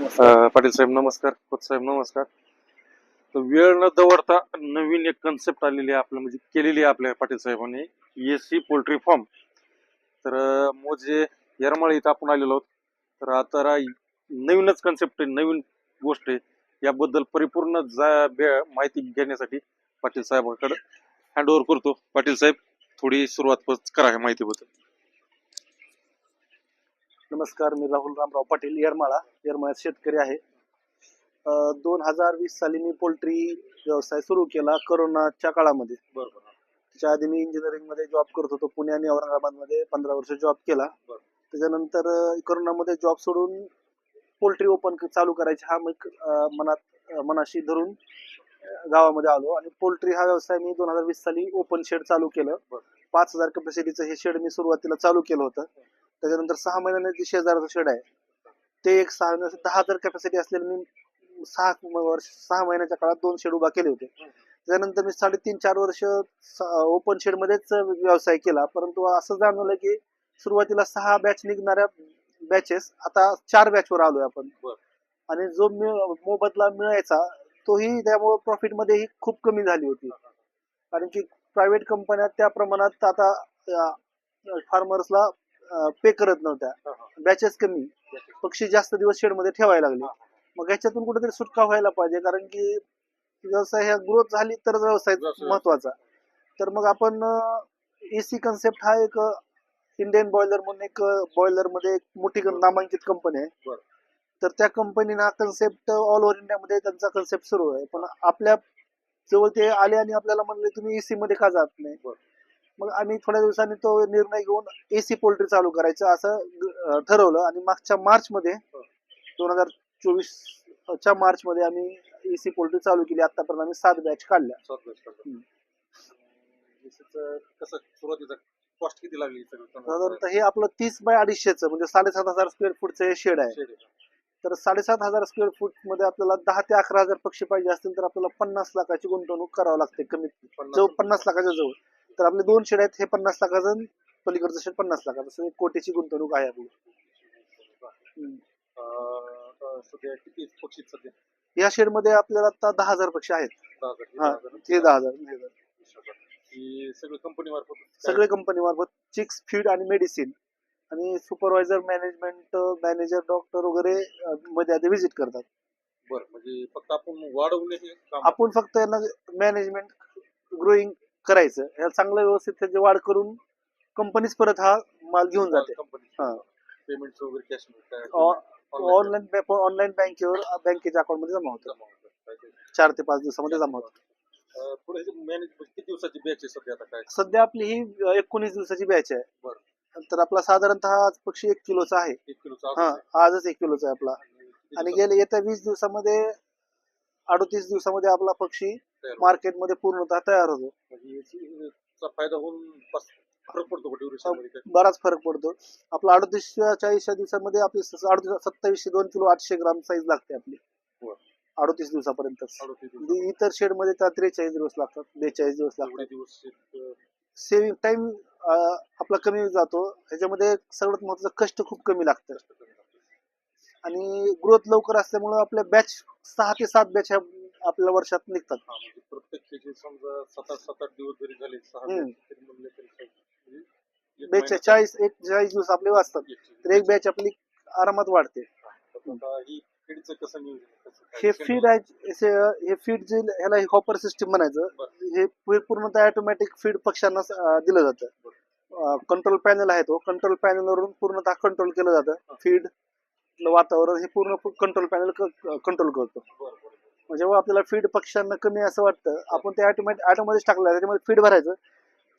अ, पाटील साहेब नमस्कार. खोत साहेब नमस्कार. तर वेळ न दवडता नवीन एक कन्सेप्ट आलेली आहे आपल्या म्हणजे केलेली आहे आपल्या पाटील साहेबांनी एस सी पोल्ट्री फॉर्म तर मोजे येरमाळे इथं आपण आलेलो आहोत. तर आता रा- नवीनच कन्सेप्ट आहे नवीन गोष्ट आहे. याबद्दल परिपूर्ण जा बे- माहिती घेण्यासाठी पाटील साहेबांकडे हँड ओव्हर करतो. पाटील साहेब थोडी सुरुवात करा या माहितीबद्दल. नमस्कार मी राहुल रामराव पाटील येरमाळा. येरमाळ्यात शेतकरी आहे. दोन हजार वीस साली मी पोल्ट्री व्यवसाय सुरू केला करोनाच्या काळामध्ये. बरोबर. त्याच्या आधी मी इंजिनिअरिंगमध्ये जॉब करत होतो पुणे आणि औरंगाबादमध्ये पंधरा वर्ष जॉब केला. त्याच्यानंतर करोनामध्ये जॉब सोडून पोल्ट्री ओपन चालू करायची हा अं, मनात मनाशी धरून गावामध्ये आलो. आणि पोल्ट्री हा व्यवसाय मी दोन हजार वीस साली ओपन शेड चालू केलं. पाच हजार कॅपॅसिटीचं हे शेड मी सुरुवातीला चालू केलं होतं. त्याच्यानंतर सहा महिन्याने जे शेजारचं शेड आहे ते एक सहा महिन्याचं दहा हजार कॅपॅसिटी असलेलं मी सहा वर्ष सहा महिन्याच्या काळात दोन शेड उभा केले होते. त्यानंतर मी साडेतीन चार वर्ष ओपन शेड मध्येच व्यवसाय केला. परंतु असं जाणवलं की सुरुवातीला सहा बॅच निघणाऱ्या बॅचेस आता चार बॅच वर आलोय आपण. आणि जो मिळ- मोबदला मिळायचा तोही त्यामुळे प्रॉफिट मध्येही खूप कमी झाली होती. कारण की प्रायव्हेट कंपन्या त्या प्रमाणात आता फार्मर्सला पे करत नव्हत्या. बॅचेस कमी. पक्षी जास्त दिवस शेडमध्ये ठेवायला लागले. मग ह्याच्यातून कुठेतरी सुटका व्हायला पाहिजे कारण की व्यवसाय ह्या ग्रोथ झाली तरच व्यवसाय. महत्त्वाचा. तर मग आपण एसी कन्सेप्ट हा एक इंडियन बॉयलर म्हणून एक बॉयलरमध्ये एक मोठी नामांकित कंपनी आहे. तर त्या कंपनीनं हा कन्सेप्ट ऑल ओव्हर इंडियामध्ये त्यांचा कन्सेप्ट सुरू आहे. पण आपल्या जवळ ते आले आणि आपल्याला म्हणले तुम्ही एसी मध्ये का जात नाही. मग आम्ही थोड्या दिवसांनी तो निर्णय घेऊन एसी पोल्ट्री चालू करायचं असं ठरवलं. आणि मागच्या मार्च मध्ये दोन हजार चोवीस च्या मार्च मध्ये आम्ही एसी पोल्ट्री चालू केली. आतापर्यंत आम्ही सात बॅच काढल्या. हम्म. कसं सुरुवातीचा कॉस्ट किती लागली साधारणतः हे आपलं तीस बाय अडीचशेचं म्हणजे साडेसात हजार स्क्वेअर फूटचं हे शेड आहे. तर साडेसात हजार स्क्वेअर फूटमध्ये आपल्याला दहा ते अकरा हजार पक्षी पाहिजे असतील तर आपल्याला पन्नास लाखाची गुंतवणूक करावी लागते कमीत जवळ पन्नास लाखाच्या जवळ. तर आपले दोन शेड आहेत हे पन्नास लाखाचं पलीकडचं शेड पन्नास लाखाचं एक कोटीची गुंतवणूक आहे आपली हम्म. सध्या किती पक्षी आहेत सध्या या शेडमध्ये आपल्याला आता दहा हजार पक्षी आहेत दहा हजार, हा, दहा हजार. हे दहा हजार हे दहा हजार. ही सगळं कंपनी मार्फत सगळे कंपनी मार्फत चिक्स फीड आणि मेडिसिन आणि सुपरवायझर मॅनेजमेंट मॅनेजर डॉक्टर वगैरे अं, मध्ये आधी व्हिजिट करतात बरं म्हणजे फक्त आपण हे काम आपण फक्त यांना मॅनेजमेंट ग्रोईंग करायचं. याला चांगलं व्यवस्थित त्याची वाढ करून कंपनीच परत हा माल घेऊन जाते. कंपनी हा. पेमेंट वगैरे कॅश ऑनलाईन ऑनलाईन बँकेवर बँकेच्या अकाउंटमध्ये जमा होतं. चार ते पाच दिवसामध्ये जमा होतं. पुढे मॅनेज किती दिवसाची बॅच आहे सध्या आता काय? सध्या आपली ही एकोणीस दिवसाची बॅच आहे. तर आपला साधारणतः आज पक्षी एक किलोचा आहे. एक किलोचा हा आजच एक किलोचा आहे आपला. आणि दिवसात? गेल्या येत्या वीस दिवसामध्ये अडोतीस दिवसामध्ये आपला पक्षी? मार्केटमध्ये पूर्णतः तयार होतो म्हणजे फायदा होऊन फरक पडतो? बराच फरक पडतो आपला अडतीस चाळीस दिवसामध्ये आपली अडतीस सत्तावीसशे दोन किलो आठशे ग्राम साईज लागते आपली. अडतीस दिवसापर्यंत. म्हणजे इतर शेडमध्ये त्या त्रेचाळीस दिवस लागतात बेचाळीस दिवस लागतात सेव्हिंग टाइम आपला कमी जातो ह्याच्यामध्ये सगळ्यात महत्वाचं कष्ट खूप कमी लागतं. आणि ग्रोथ लवकर असल्यामुळे आपल्या बॅच सहा ते सात बॅच ह्या आपल्या वर्षात निघतात. हा, म्हणजे प्रत्येक त्याचे समजा सात आठ सात आठ दिवस जरी झाले सहा हम्म. दिवस तरी म्हणले तरी काही- म्हणजे एक बेचाळीस एक चाळीस दिवस आपले वाचतात. तर एक बॅच आपली आरामात वाढते. तर आता ही फीडचं कसं नियोजन आहे? कसं काय? हे शेण फीड आहे? हे- हे फीड जे ह्याला हॉपर सिस्टम म्हणायचं. हे पू- पूर्णतः ऑटोमॅटिक फीड पक्ष्यांना अं, दिलं जातं. कंट्रोल पॅनल आहे तो. कंट्रोल पॅनलवरून पूर्णतः कंट्रोल केलं जातं. फीड वातावरण हे पूर्ण कंट्रोल पॅनल कंट्रोल करतो. बरं, जेव्हा आपल्याला फीड पक्ष्यांना कमी असं वाटतं आपण ते ऑटोमॅटिक टाकलं त्याच्यामध्ये फीड भरायचं.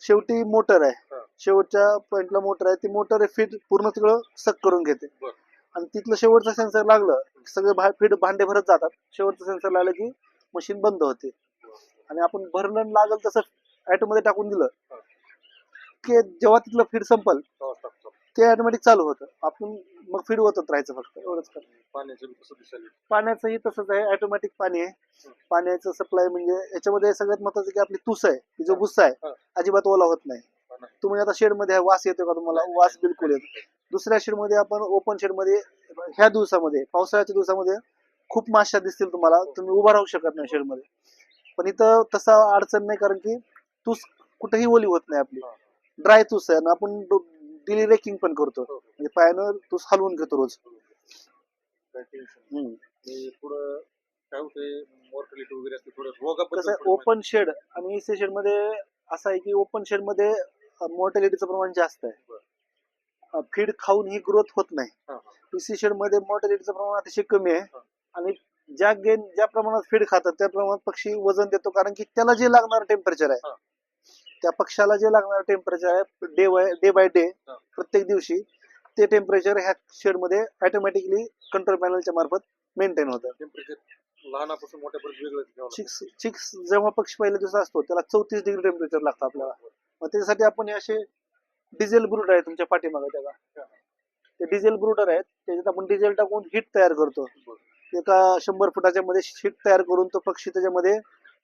शेवटी मोटर आहे. शेवटच्या पॉइंटला मोटर आहे. ती मोटर फीड पूर्ण तिकडं सक करून घेते. आणि तिथलं शेवटचं सेन्सर लागलं सगळे फीड भांडे भरत जातात. शेवटचं सेन्सर लागलं की मशीन बंद होते. आणि आपण भरलं आणि लागल तसं ऍटोमध्ये टाकून दिलं. की जेव्हा तिथलं फीड संपल. ते ऑटोमॅटिक चालू होतं. आपण मग फीड होतच राहायचं फक्त. एवढंच कर पाण्याचं बी कसं दिसायला पाण्याचंही तसंच आहे ऑटोमॅटिक पाणी आहे. पाण्याचं सप्लाय म्हणजे याच्यामध्ये सगळ्यात महत्वाचं की आपली तुस आहे की जो भुस्सा आहे हा. अजिबात ओला होत नाही. तुम्ही आता शेडमध्ये वास येतो का तुम्हाला? वास बिलकुल येतो दुसऱ्या शेडमध्ये आपण ओपन शेडमध्ये ह्या दिवसामध्ये पावसाळ्याच्या दिवसामध्ये खूप माश्या दिसतील तुम्हाला. तुम्ही उभा राहू शकत नाही शेडमध्ये पण इथं तसा अडचण नाही कारण की तूस कुठेही ओली होत नाही आपली. ड्राय तूस आहे आणि आपण डेली रेकिंग पण करतो. म्हणजे पायानं तूस हलवून घेतो रोज. काय टेन्शन हम्म. आणि पुढं काय होतंय मॉर्टॅलिटी वगैरे असते थोडं कसं रोगाबद्दल आहे ओपन शेड आणि इसे शेडमध्ये असं आहे की ओपन शेडमध्ये मॉर्टॅलिटीचं प्रमाण जास्त आहे फीड खाऊन ही ग्रोथ होत नाही पीसी शेडमध्ये मॉर्टॅलिटीचं प्रमाण अतिशय कमी आहे हा. आणि ज्या गेन ज्या प्रमाणात फीड खातात त्या प्रमाणात पक्षी वजन देतो कारण की त्याला जे लागणार टेम्परेचर आहे हा. त्या पक्षाला जे लागणार टेम्परेचर आहे day by day by day हा. प्रत्येक दिवशी ते टेम्परेचर ह्या शेडमध्ये ऑटोमॅटिकली कंट्रोल पॅनलच्या मार्फत मेंटेन होतं. टेम्परेचर लहानापासून मोठ्यापर्यंत वेगळं. चिक्स चिक्स जेव्हा पक्षी पहिल्या दिवस असतो त्याला चौतीस डिग्री टेम्परेचर लागतं आपल्याला. मग त्याच्यासाठी आपण हे असे डिझेल ब्रूडर आहे तुमच्या पाठीमागे त्याला ते डिझेल ब्रूडर आहेत त्याच्यात आपण डिझेल टाकून हिट तयार करतो. एका शंभर फुटाच्या मध्ये शीट तयार करून तो पक्षी त्याच्यामध्ये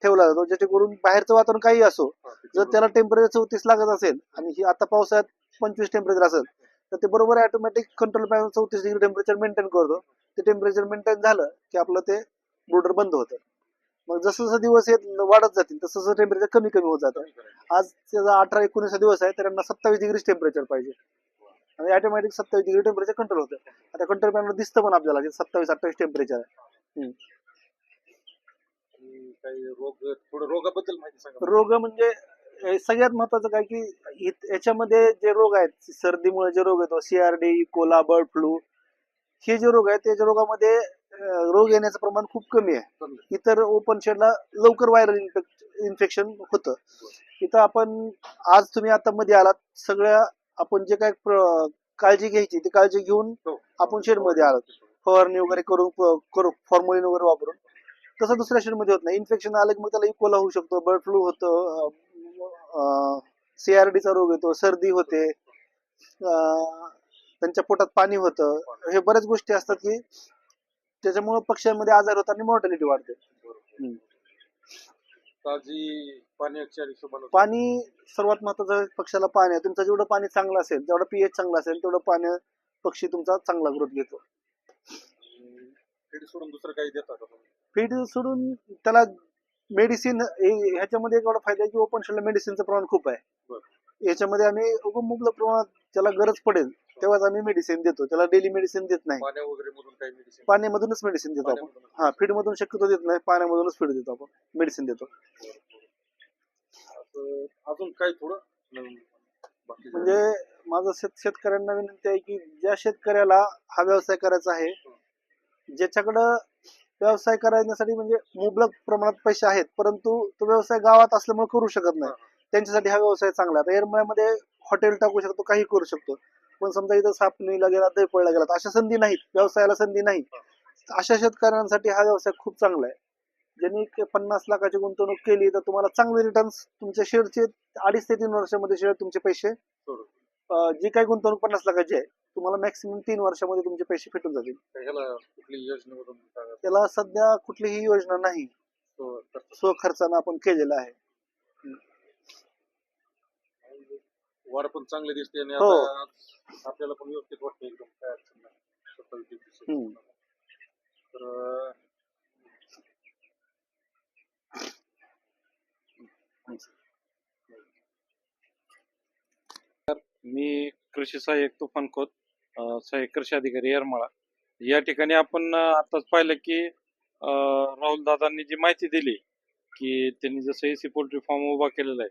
ठेवला जातो. ज्याच्याकरून बाहेरचं वातावरण काही असो जर त्याला टेम्परेचर चौतीस लागत असेल आणि ही आता पावसाळ्यात पंचवीस टेम्परेचर असेल तर ते बरोबर ऑटोमॅटिक कंट्रोल पॅनल चौतीस डिग्री टेम्परेचर मेंटेन करतो. ते टेम्परेचर मेंटेन झालं की आपलं ते ब्रूडर बंद होतं. मग जसं जसं दिवस येत वाढत जातील तसं तसं टेम्परेचर कमी कमी होत जातं. आज त्याचा अठरा एकोणीस दिवस आहे तर त्यांना सत्तावीस डिग्री टेम्परेचर पाहिजे. आणि ऑटोमॅटिक सत्तावीस डिग्री टेम्परेचर कंट्रोल होतं. आता कंट्रोल पॅनल दिसतं पण आपल्याला सत्तावीस अठ्ठावीस टेम्परेचर आहे. काही रोग थोडं रोगाबद्दल माहिती सांगा. रोग म्हणजे सगळ्यात महत्वाचं काय की याच्यामध्ये जे रोग आहेत सर्दीमुळे जे रोग येतो सीआरडी कोला बर्ड फ्लू हे जे रोग आहेत त्याच्या रोगामध्ये रोग येण्याचं प्रमाण खूप कमी आहे. इतर ओपन शेडला लवकर व्हायरल इन्फेक्शन होतं. इथं आपण आज तुम्ही आता मध्ये आलात सगळ्या आपण जे काय काळजी घ्यायची ती काळजी घेऊन हो. आपण शेडमध्ये आलात. फवारणी वगैरे करून करू फॉर्मोलिन वगैरे वापरून. तसं दुसऱ्या शेडमध्ये होत नाही. इन्फेक्शन आलं की मग त्याला इकोला होऊ शकतो बर्ड फ्लू होतं सीआरडीचा रोग येतो सर्दी होते त्यांच्या पोटात पाणी होतं. हे बऱ्याच गोष्टी असतात की त्याच्यामुळे पक्ष्यांमध्ये आजार होतात आणि मॉर्टॅलिटी वाढते. हम्म. ताजी पाण्याच्या हिशोबानं पाणी सर्वात महत्वाचं पक्षाला पाणी आहे. तुमचं जेवढं पाणी चांगलं असेल जेवढं पीएच चांगलं असेल तेवढं पाणी पक्षी तुमचा चांगला ग्रोथ घेतो. फीड सोडून दुसरं काही देता का तुम्ही? फीड सोडून त्याला मेडिसिन ह्याच्यामध्ये एक एवढा फायदा आहे की ओपन शेडला मेडिसिनचं प्रमाण खूप आहे. याच्यामध्ये आम्ही मुबलक प्रमाणात ज्याला गरज पडेल तेव्हाच आम्ही मेडिसिन देतो. त्याला डेली मेडिसिन देत नाही. पाण्यामधूनच मेडिसिन देतो आपण. हा फीड मधून शक्यतो देत नाही पाण्यामधूनच फीड देतो आपण. मेडिसिन देतो. अजून काही थोडं म्हणजे माझं शेत शेतकऱ्यांना विनंती आहे की ज्या शेतकऱ्याला हा व्यवसाय करायचा आहे ज्याच्याकडं व्यवसाय करण्यासाठी म्हणजे मुबलक प्रमाणात पैसे आहेत परंतु तो व्यवसाय गावात असल्यामुळे करू शकत नाही. त्यांच्यासाठी हा व्यवसाय चांगला आहे. आता एरमळ्यामध्ये हॉटेल टाकू शकतो काही करू शकतो. पण समजा इथं सापणीला गेला दैपळला गेला अशा संधी नाहीत. व्यवसायाला संधी नाही अशा शेतकऱ्यांसाठी हा व्यवसाय खूप चांगला आहे. ज्यांनी पन्नास लाखाची गुंतवणूक केली तर तुम्हाला चांगले रिटर्न्स तुमच्या शेअरचे अडीच ते तीन वर्षामध्ये शेअर तुमचे पैसे सोडून. जी काही गुंतवणूक पन्नास लाखाची आहे तुम्हाला मॅक्सिमम तीन वर्षामध्ये तुमचे पैसे फिटून जातील. त्याला सध्या कुठलीही योजना नाही खर्च स्वखर्चानं आपण केलेला आहे वाढ पण चांगली दिसते आणि हो. आपल्याला पण व्यवस्थित वाटतं एकदम काय अडचण नाही. तर अं, मी कृषी सहाय्यक तुफान खोत सहाय्यक कृषी अधिकारी येरमाळा. या ठिकाणी आपण आताच पाहिलं की राहुल दादांनी जी माहिती दिली की त्यांनी जसं एसी पोल्ट्री फॉर्म उभा केलेला आहे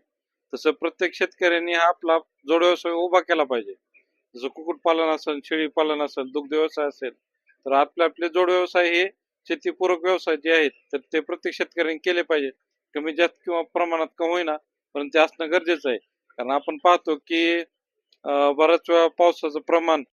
तसं प्रत्येक शेतकऱ्यांनी हा आपला जोड व्यवसाय उभा केला पाहिजे. जसं कुक्कुटपालन असेल शेळी पालन असेल दुग्ध व्यवसाय असेल तर आपले आपले जोड व्यवसाय हे शेतीपूरक व्यवसाय जे आहेत तर ते प्रत्येक शेतकऱ्यांनी केले पाहिजे. कमी जास्त किंवा प्रमाणात का होईना पण ते असणं गरजेचं आहे. कारण आपण पाहतो की va retsue pausă za proman